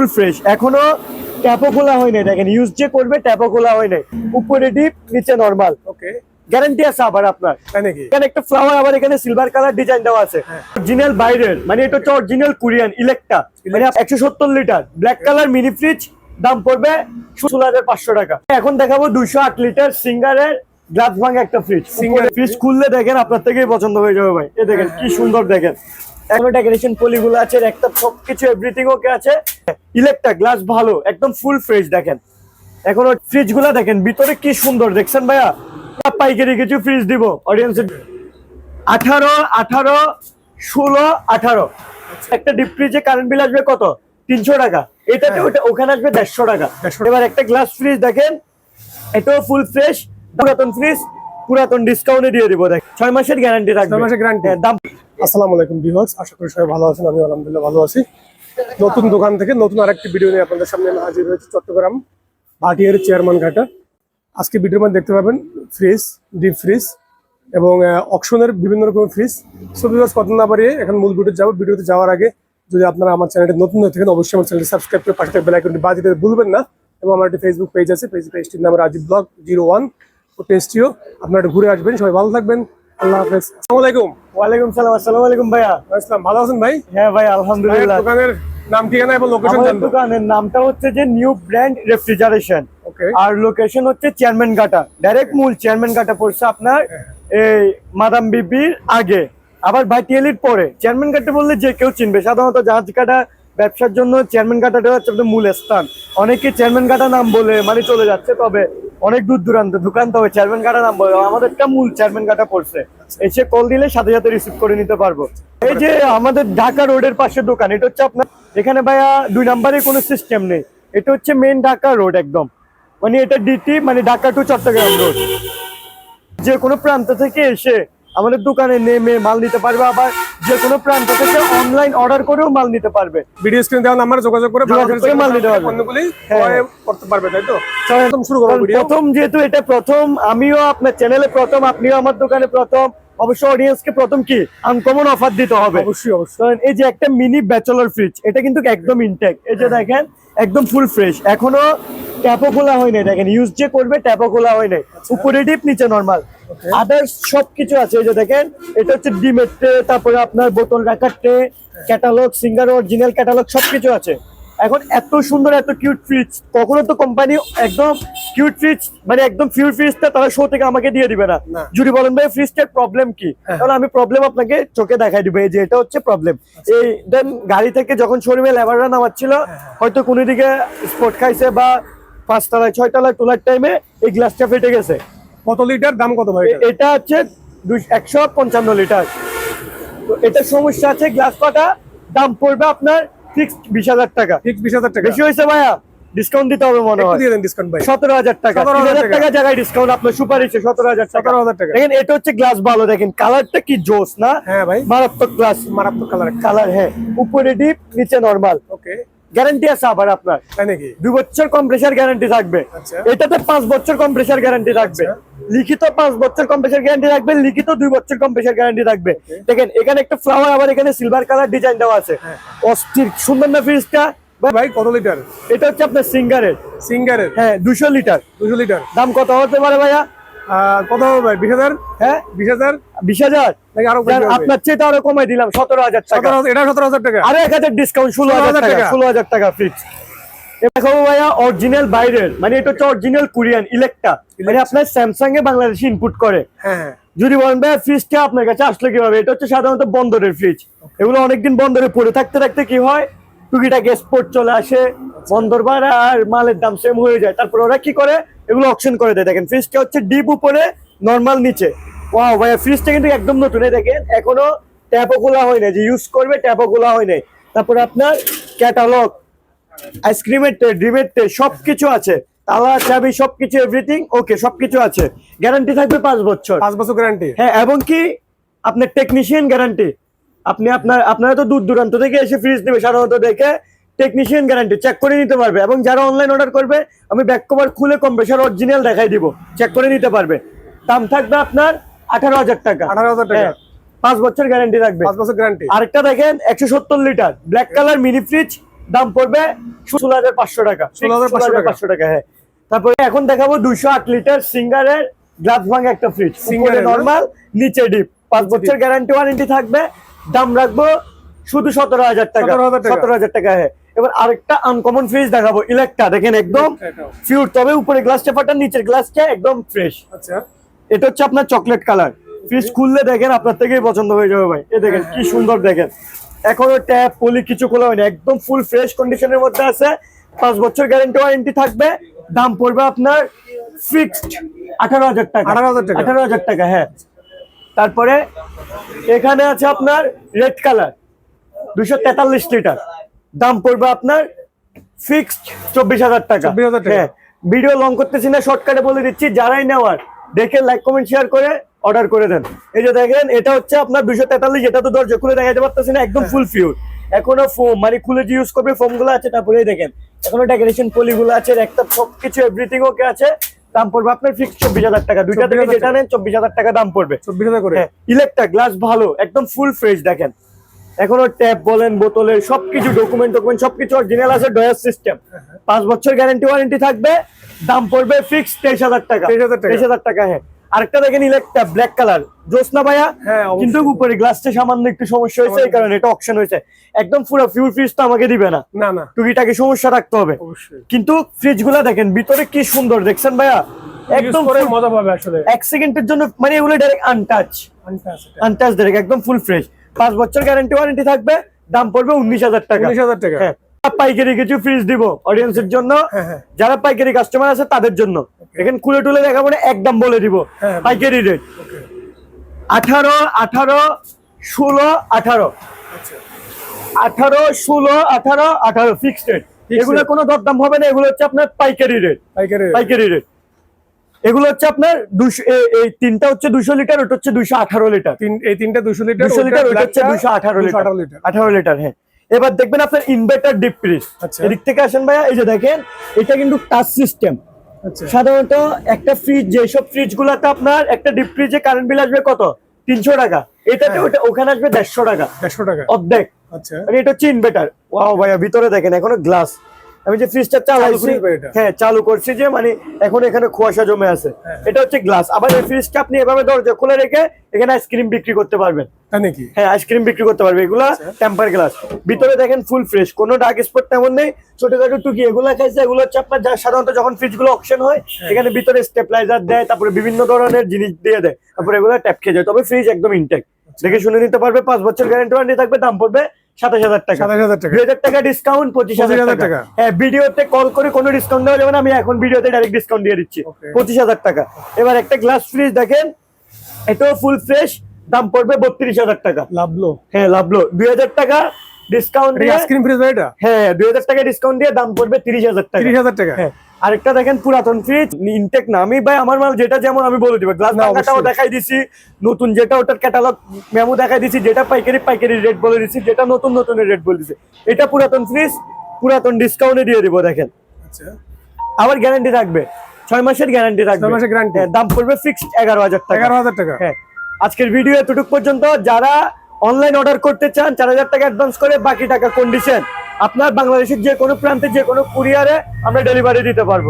Full fresh. এখনও ট্যাপও খোলা হয় নাই দেখেন ইউজ যে করবে ট্যাপও খোলা হয় নাই। উপরে ডিপ নিচে নরমাল ওকে গ্যারান্টি আছে আবার আপনার। এখানে একটা ফ্লাওয়ার আবার এখানে সিলভার কালার ডিজাইন দেওয়া আছে। অরিজিনাল বাইরের মানে এটা হচ্ছে অরিজিনাল কোরিয়ান ইলেকট্রা মানে একশো সত্তর litre black colour mini fridge দাম পড়বে ষোলো হাজার পাঁচশো টাকা। এখন দেখাবো দুইশো আট লিটার সিঙ্গারের গ্লাস ভাঙা একটা ফ্রিজ ফ্রিজ খুললে দেখেন আপনার থেকেই পছন্দ হয়ে যাবে ভাই। এ দেখেন কি সুন্দর দেখেন। এখন ডেকোরেশন পলিগুলো আছে একটা সবকিছু এভরিথিং ওকে আছে। ইলেকট্রা গ্লাস ভালো একদম ফুল ফ্রেশ দেখেন। এখন ফ্রিজগুলা দেখেন ভিতরে কি সুন্দর দেখছেন ভাইয়া? পাইকারি কিছু ফ্রিজ দিব অডিয়েন্সের আঠারো আঠারো ষোলো আঠারো। একটা ডিপ ফ্রিজে কারেন্ট বিল আসবে কত? তিনশো টাকা। এটাতে হ্যাঁ। ওটা ওখানে আসবে দেড়শো টাকা। 150 এবার একটা গ্লাস ফ্রিজ দেখেন এটাও ফুল ফ্রেশ পুরাতন ফ্রিজ পুরাতন ডিসকাউন্টে দিয়ে দিব দেখ ছয় মাসের গ্যারান্টি থাকবে। ছয় মাসের? হ্যাঁ, দাম আসসালামু আলাইকুম ভিউয়ার্স, আশা করি সবাই ভালো আছেন আমি আলহামদুলিল্লাহ ভালো আছি। নতুন দোকান থেকে নতুন আরেকটি ভিডিও নিয়ে আপনাদের সামনে হাজির হয়েছি চট্টগ্রাম ভাটিয়ার চেয়ারম্যান ঘাটা। আজকে ভিডিওর মধ্যে দেখতে পাবেন ফ্রিজ ডিপ ফ্রিজ এবং অকশনের বিভিন্ন রকমের ফ্রিজ সো ভিউয়ার্স, কথা না বাড়িয়ে এখন মূল ভিডিও যাব। ভিডিওতে যাওয়ার আগে যদি আপনারা আমার চ্যানেলটি নতুন হয়ে থাকেন, অবশ্যই আমার চ্যানেলটি সাবস্ক্রাইব করে পাশে বেল আইকনটি বাজিয়ে দিতে ভুলবেন না। এবং আমার একটি ফেসবুক পেজ আছে পেজ পেজটির নাম রাজীব ব্লগ জিরো ওয়ান ও পেজটিও আপনারা ঘুরে আসবেন, সবাই ভালো থাকবেন। আল্লাহ হাফেজ। আসসালামু আলাইকুম। ওয়ালাইকুম সালাম আসসালামু আলাইকুম ভাইয়া। আসসালাম ভালো আছেন ভাই? হ্যাঁ ভাই আলহামদুলিল্লাহ। দোকানের নাম ঠিকানা এবং লোকেশন জানব দোকানের নামটা হচ্ছে যে নিউ ব্র্যান্ড রেফ্রিজারেশন আর লোকেশন হচ্ছে চেয়ারম্যান ঘাটা ডাইরেক্ট মূল চেয়ারম্যান ঘাটা পড়ছে আপনার এই মাদাম বিবির আগে। আবার ভাটিয়ালির পরে। চেয়ারম্যান ঘাটা বললে যে কেউ চিনবে। সাধারণত জাহাজ কাটা ব্যবসার জন্য চেয়ারম্যান ঘাটাটা হচ্ছে মূল স্থান। অনেকে চেয়ারম্যান ঘাটা নাম বলে মানে চলে যাচ্ছে। তবে অনেক দূর দূরান্ত দোকান তবে চেয়ারম্যান কাটা নাম আমাদের আমাদেরটা মূল চেয়ারম্যান কাটা পড়ছে। এসে কল দিলে সাথে সাথে রিসিভ করে নিতে পারব। এই যে আমাদের ঢাকা রোডের পাশে দোকান, এটা হচ্ছে আপনার, এখানে ভাইয়া দুই নাম্বারে কোনো সিস্টেম নেই। এটা হচ্ছে মেন ঢাকা রোড একদম। মানে এটা ডিটি মানে ঢাকা টু চট্টগ্রাম রোড যে কোনো প্রান্ত থেকে এসে আমাদের দোকানে নেমে মাল নিতে পারবে আবার যে কোনো প্রান্ত থেকে অনলাইন অর্ডার করেও মাল নিতে পারবে। ভিডিও স্ক্রিন দেওয়া নাম্বারে যোগাযোগ করে মাল নিতে পারবে। পণ্যগুলি হ্যাঁ। করতে পারবে তাই তো? একদম শুরু করব ভিডিও প্রথম যেহেতু এটা প্রথম আমিও আপনার চ্যানেলে প্রথম আপনিও আমার দোকানে প্রথম। অবশ্য অডিয়েন্সকে প্রথম কি? আনকমন অফার দিতে হবে। অবশ্যই অবশ্যই। এই যে একটা মিনি ব্যাচেলর ফ্রিজ এটা কিন্তু একদম ইনটেক এই যে দেখেন একদম ফুল ফ্রেশ এখনও ট্যাপও খোলা হয় নাই দেখেন ইউজ যে করবে ট্যাপও খোলা হয় নাই উপরে ডিপ নিচে নরমাল আদার্স সবকিছু আছে এই যে দেখেন এটা হচ্ছে ডিমের ট্রে তারপরে আপনার বোতল রাখার tray catalogue Singer original catalogue সবকিছু আছে। এখন এত সুন্দর এত কিউট ফ্রিজ কখনো তো কোম্পানি একদম কিউট ফ্রিজ মানে একদম ফিউর ফ্রিজটা তারা শো থেকে আমাকে দিয়ে দিবে না। যদি বলেন ভাই ফ্রিজটার প্রবলেম কি? তাহলে আমি প্রবলেম আপনাকে চোখে দেখাই দিব এই যে এটা হচ্ছে প্রবলেম এই দেন গাড়ি থেকে যখন শোরুমে লেবাররা নামাচ্ছিল হয়তো কোনো দিকে স্পট খাইছে বা পাঁচতলায় ছয়তলায় তোলার টাইমে এই গ্লাসটা ফেটে গেছে। কত লিটার? দাম কত ভাই এটা? হচ্ছে একশো পঞ্চান্ন লিটার। তো এটা সমস্যা আছে গ্লাস পাটা দাম পড়বে আপনার ফিক্সড বিশ হাজার টাকা। ঠিক বিশ হাজার টাকা। বেশি হয়েছে ভাইয়া ডিসকাউন্ট দিতে হবে মনে হয়। দিয়ে দেন ডিসকাউন্ট ভাই। সতেরো হাজার টাকা। 17,000 হাজার টাকা। জায়গায় ডিসকাউন্ট আপনার সুপারিশে সতেরো হাজার টাকা। 17,000 টাকা। দেখেন এটা হচ্ছে গ্লাস ভালো দেখেন কালারটা কি জোস না? হ্যাঁ ভাই। মারাত্মক গ্লাস মারাত্মক কালার কালার হ্যাঁ। উপরে ডিপ নিচে নরমাল ওকে গ্যারান্টি আছে আবার আপনার। দুই বছর কম্প্রেসার গ্যারান্টি থাকবে। আচ্ছা। এটাতে পাঁচ বছর কম্প্রেসার গ্যারান্টি থাকবে। লিখিত পাঁচ বছর কম্প্রেসার গ্যারান্টি থাকবে লিখিত দুই বছর কম্প্রেসার গ্যারান্টি থাকবে। দেখেন এখানে একটা ফ্লাওয়ার আবার এখানে সিলভার কালার ডিজাইন দেওয়া আছে। হ্যাঁ। অস্থির সুন্দর না ফ্রিজটা ভাই কত লিটার এটা হচ্ছে আপনার সিঙ্গারের। সিঙ্গারের? হ্যাঁ দুশো লিটার দুশো লিটার দাম কত হতে পারে ভাইয়া? কত হবে বিশ হাজার? হ্যাঁ? বিশ হাজার? বিশ হাজার? আরও আপনার চেয়ে আরও কমাই দিলাম সতেরো হাজার টাকা। এটা সতেরো হাজার টাকা? আরও এক হাজার ডিসকাউন্ট ষোলো হাজার টাকা। ষোলো হাজার টাকা ফিক্স দেখাবো ভাইয়া অরিজিনাল বাইরের মানে এটা হচ্ছে অরিজিনাল কোরিয়ান ইলেকট্রা মানে আপনার স্যামসাং এ বাংলাদেশে ইনপুট করে। হ্যাঁ হ্যাঁ। যদি বলেন ভাই ফ্রিজটা আপনার কাছে আসলে কীভাবে? এটা হচ্ছে সাধারণত বন্দরের ফ্রিজ এগুলো অনেকদিন বন্দরে পড়ে থাকতে থাকতে কি হয়? টুকিটাকি এক্সপোর্ট চলে আসে বন্দর ভাড়া আর মালের দাম সেম হয়ে যায়। তারপর ওরা কি করে? এগুলো অপশন করে দেয়। দেখেন ফ্রিজটা হচ্ছে ডিপ উপরে নর্মাল নিচে। ওয়াও ভাইয়া ফ্রিজটা কিন্তু একদম নতুন। দেখেন এখনও ট্যাপও খোলা হয় না যে ইউজ করবে ট্যাপও খোলা হয় নাই। তারপরে আপনার ক্যাটালগ আইসক্রিমের ট্রে ডিমের ট্রে সবকিছু আছে। তালা চাবি সবকিছু এভরিথিং ওকে সবকিছু আছে। গ্যারান্টি থাকবে পাঁচ বছর। পাঁচ বছর গ্যারান্টি হ্যাঁ এবং কি? আপনার টেকনিশিয়ান গ্যারান্টি আপনি আপনার আপনারা তো দূর দূরান্ত থেকে এসে ফ্রিজ নেবে সাধারণত দেখে টেকনিশিয়ান গ্যারান্টি চেক করে নিতে পারবে এবং যারা অনলাইন অর্ডার করবে আমি ব্যাক কভার খুলে কম কম্প্রেসার অরিজিনাল দেখাই দিব। চেক করে নিতে পারবে। দাম থাকবে আপনার আঠারো হাজার টাকা। 18,000 টাকা। হ্যাঁ, পাঁচ বছর গ্যারান্টি থাকবে। পাঁচ বছর গ্যারান্টি আরেকটা দেখেন একশো সত্তর litre. Black colour mini fridge দাম পড়বে ষোলো হাজার পাঁচশো টাকা। 16,500 টাকা। পাঁচশো টাকা হ্যাঁ। তারপরে এখন দেখাবো দুইশো আট লিটার সিঙ্গারের গ্লাস ভাঙা একটা ফ্রিজ এর নর্মাল নিচে ডিপ পাঁচ বছর গ্যারান্টি ওয়ারেন্টি থাকবে। দাম রাখব শুধু সতেরো হাজার টাকা। 17,000 টাকা। সতেরো হাজার টাকা হ্যাঁ। এবার আরেকটা আনকমন ফ্রিজ দেখাবো ইলেকট্রা দেখেন একদম। ফিউর তবে উপরে গ্লাসটা ফাটা নিচের গ্লাসটা একদম ফ্রেশ আচ্ছা। এটা হচ্ছে আপনার চকলেট কালার ফ্রিজ খুললে দেখেন আপনার থেকেই পছন্দ হয়ে যাবে ভাই। এ দেখেন কি সুন্দর দেখেন। এখনও ট্যাপ পলি কিছু খোলা হয়নি। একদম ফুল ফ্রেশ কন্ডিশনের মধ্যে আছে। পাঁচ বছর গ্যারান্টি ওয়ারেন্টি থাকবে। দাম পড়বে আপনার ফিক্সড আঠারো হাজার টাকা। 18,000 টাকা। আঠারো হাজার টাকা হ্যাঁ। তারপরে এখানে আছে আপনার রেড কালার দুশো তেতাল্লিশ লিটার দাম পড়বে আপনার ফিক্সড চব্বিশ হাজার টাকা। 24,000 টাকা। হ্যাঁ ভিডিও লং করতেছি না শর্টকাটে বলে দিচ্ছি যারাই নেওয়ার দেখে লাইক কমেন্ট শেয়ার করে অর্ডার করে দেন। এই যে দেখেন এটা হচ্ছে আপনার দুশো তেতাল্লিশ এটা তো দরজা খুলে দেখাতে পারতেছি না একদম ফুল ফিউর এখনও ফোম মানে খুলে যে ইউজ করবে ফোমগুলো আছে তারপরে দেখেন এখনও ডেকোরেশন পলি গুলো আছে একটা সবকিছু এভরিথিং ওকে আছে দাম পড়বে আপনার ফিক্স চব্বিশ হাজার টাকা। দুইটা থেকে যেটা নেন চব্বিশ হাজার টাকা দাম পড়বে। চব্বিশ হাজার করে? হ্যাঁ ইলেকট্রা গ্লাস ভালো একদম ফুল ফ্রেশ দেখেন। এখনও ট্যাপ বলেন বোতলের সবকিছু ডকুমেন্ট ডকুমেন্ট সবকিছু অরিজিনাল আছে ডয়ার সিস্টেম পাঁচ বছর গ্যারান্টি ওয়ারেন্টি থাকবে দাম পড়বে ফিক্স তেইশ হাজার টাকা। 23,000 টাকা। তেইশ হাজার টাকা হ্যাঁ। আরেকটা দেখেন ইলেকট্রা ব্ল্যাক কালার জোসনা ভাইয়া হ্যাঁ, কিন্তু উপরে গ্লাসটা সামান্য একটু সমস্যা হয়েছে এই কারণে এটা অপশন হয়েছে। একদম পুরো ফিউর ফ্রিজ তো আমাকে দিবে না। না না। টুকিটাকে সমস্যা রাখতে হবে। কিন্তু ফ্রিজগুলা দেখেন ভিতরে কি সুন্দর দেখছেন ভাইয়া? একদম একদম মজা পাবে আসলে। এক সেকেন্ডের জন্য মানে এগুলো ডাইরেক্ট আনটাচ আনটাচ ডাইরেক্ট একদম ফুল ফ্রেশ পাঁচ বছর গ্যারান্টি ওয়ারেন্টি থাকবে দাম পড়বে উনিশ হাজার টাকা। উনিশ হাজার টাকা। হ্যাঁ পাইকারি কিছু ফ্রিজ দিব অডিয়েন্সের জন্য। হ্যাঁ, হ্যাঁ। যারা পাইকারি কাস্টমার আছে তাদের জন্য। এখানে খুলে টুলে দেখাবো না একদম বলে দিব। পাইকারি রেট আঠারো আঠারো ষোলো আঠারো। আচ্ছা। আঠারো ষোলো আঠারো আঠারো ফিক্সড রেট এগুলো কোনো দরদাম হবে না এগুলো হচ্ছে আপনার পাইকারি রেট পাইকারি পাইকারি রেট এগুলো হচ্ছে আপনার দুশো এই তিনটা হচ্ছে দুশো লিটার ওটা হচ্ছে দুশো আঠারো লিটার। এই তিনটা দুশো লিটার দুশো লিটার ওটা হচ্ছে দুশো আঠারো লিটার। আঠারো লিটার। আঠারো লিটার হ্যাঁ। এবার দেখবেন আপনার ইনভার্টার ডিপ ফ্রিজ। এদিক থেকে আসেন ভাইয়া এই যে দেখেন এটা কিন্তু টাচ সিস্টেম আচ্ছা। সাধারণত একটা ফ্রিজ যেসব ফ্রিজ গুলাতে আপনার একটা ডিপ ফ্রিজে কারেন্ট বিল আসবে কত? তিনশো টাকা। এটাতে হ্যাঁ। ওটা ওখানে আসবে দেড়শো টাকা। দেড়শো টাকা। অর্ধেক। আচ্ছা। মানে এটা হচ্ছে ইনভার্টার ওয়াও ভাইয়া ভিতরে দেখেন এখনও গ্লাস আমি যে ফ্রিজটা চালাইছি? হ্যাঁ চালু করছি যে মানে এখন এখানে কুয়াশা জমে আছে। হ্যাঁ। এটা হচ্ছে গ্লাস আবার এই ফ্রিজটা আপনি এভাবে দরজা খুলে রেখে এখানে আইসক্রিম বিক্রি করতে পারবেন। নাকি? হ্যাঁ আইসক্রিম বিক্রি করতে পারবে। এগুলা আচ্ছা। টেম্পার গ্লাস ভিতরে দেখেন ফুল ফ্রেশ কোনো ডার্ক স্পট তেমন নেই। ছোটখাটো টুকি এগুলো খাইছে এগুলো হচ্ছে আপনার সাধারণত যখন ফ্রিজগুলো অপশন হয় হ্যাঁ। এখানে ভিতরে স্টেপলাইজার দেয় তারপরে বিভিন্ন ধরনের জিনিস দিয়ে দেয়। তারপরে এগুলো ট্যাপ খেয়ে যায়। তবে ফ্রিজ একদম ইনটেক আচ্ছা। দেখে শুনে নিতে পারবে পাঁচ বছর গ্যারান্টি ওয়ারেন্টি থাকবে দাম পড়বে। সাতাশ হাজার টাকা। সাতাশ হাজার টাকা। দুই হাজার টাকা ডিসকাউন্ট পঁচিশ হাজার 25,000 টাকা। হ্যাঁ ভিডিওতে কল করে কোনো ডিসকাউন্ট দেওয়া যাবে না আমি এখন ভিডিওতে ডাইরেক্ট ডিসকাউন্ট দিয়ে দিচ্ছি। পঁচিশ হাজার টাকা। এবার একটা গ্লাস ফ্রিজ দেখেন এটাও ফুল ফ্রেশ দাম পড়বে বত্রিশ হাজার টাকা। লাভলো। হ্যাঁ লাভলো। দুই হাজার টাকা ডিসকাউন্ট আইসক্রিম ফ্রিজ এটা? হ্যাঁ দুই হাজার টাকা ডিসকাউন্ট দিয়ে দাম পড়বে তিরিশ হাজার টাকা। তিরিশ হাজার টাকা। হ্যাঁ। আরেকটা দেখেন পুরাতন ফ্রিজ ইনটেক না আমি ভাই আমার মাল যেটা যেমন আমি বলে দিব। গ্লাস ভাঙাটাও দেখাই দিছি নতুন যেটা ওটার ক্যাটালগ মেমো দেখাই দিছি যেটা পাইকারি পাইকারি রেট বলে দিছি যেটা নতুন নতুন রেট বলে দিছি। এটা পুরাতন ফ্রিজ পুরাতন ডিসকাউন্টে দিয়ে দিব দেখেন। আচ্ছা। আবার গ্যারান্টি থাকবে। ছয় মাসের গ্যারান্টি থাকবে। ছয় মাসের? হ্যাঁ, দাম পড়বে ফিক্সড এগারো হাজার টাকা। এগারো হাজার টাকা। হ্যাঁ। আজকের ভিডিও এতটুকু পর্যন্ত। যারা অনলাইন অর্ডার করতে চান চার হাজার টাকা অ্যাডভান্স করে বাকি টাকা কন্ডিশন আপনার বাংলাদেশের যে কোনো প্রান্তে যে কোনো কুরিয়ারে আমরা ডেলিভারি দিতে পারব।